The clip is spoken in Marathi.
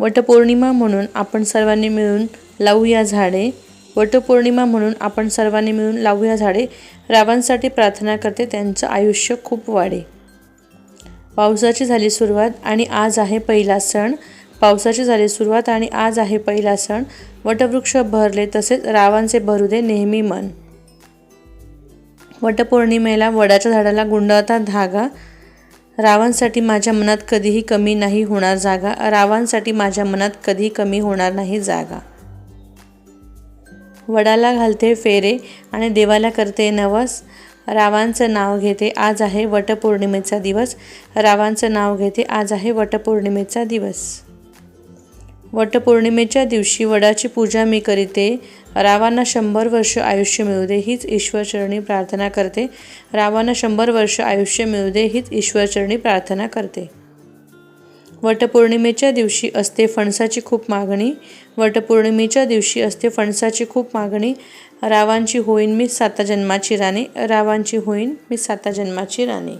वटपौर्णिमा म्हणून आपण सर्वांनी मिळून लावूया झाडे. वटपौर्णिमा म्हणून आपण सर्वांनी मिळून लावूया झाडे. रावांसाठी प्रार्थना करते त्यांचं आयुष्य खूप वाढे. पावसाची झाली सुरुवात आणि आज आहे पहिला सण. पावसाची झाली सुरुवात आणि आज आहे पहिला सण. वटवृक्ष भरले तसेच रावांचे भरू दे नेहमी मन. वटपौर्णिमेला वडाच्या झाडाला गुंडाळता धागा. रावांसाठी माझ्या मनात कधीही कमी नाही होणार जागा. रावांसाठी माझ्या मनात कधीही कमी होणार नाही जागा. वडाला घालते फेरे आणि देवाला करते नवस. रावांचं नाव घेते आज आहे वटपौर्णिमेचा दिवस. रावांचं नाव घेते आज आहे वटपौर्णिमेचा दिवस. वटपौर्णिमेच्या दिवशी वडाची पूजा मी करीते. रावांना शंभर वर्ष आयुष्य मिळू दे हीच ईश्वरचरणी प्रार्थना करते. रावांना शंभर वर्ष आयुष्य मिळू दे हीच ईश्वरचरणी प्रार्थना करते. वटपौर्णिमेच्या दिवशी असते फणसाची खूप मागणी. वटपौर्णिमेच्या दिवशी असते फणसाची खूप मागणी. रावांची होईन मी साता जन्माची राणी रावांची होईन मी साता जन्माची राणी.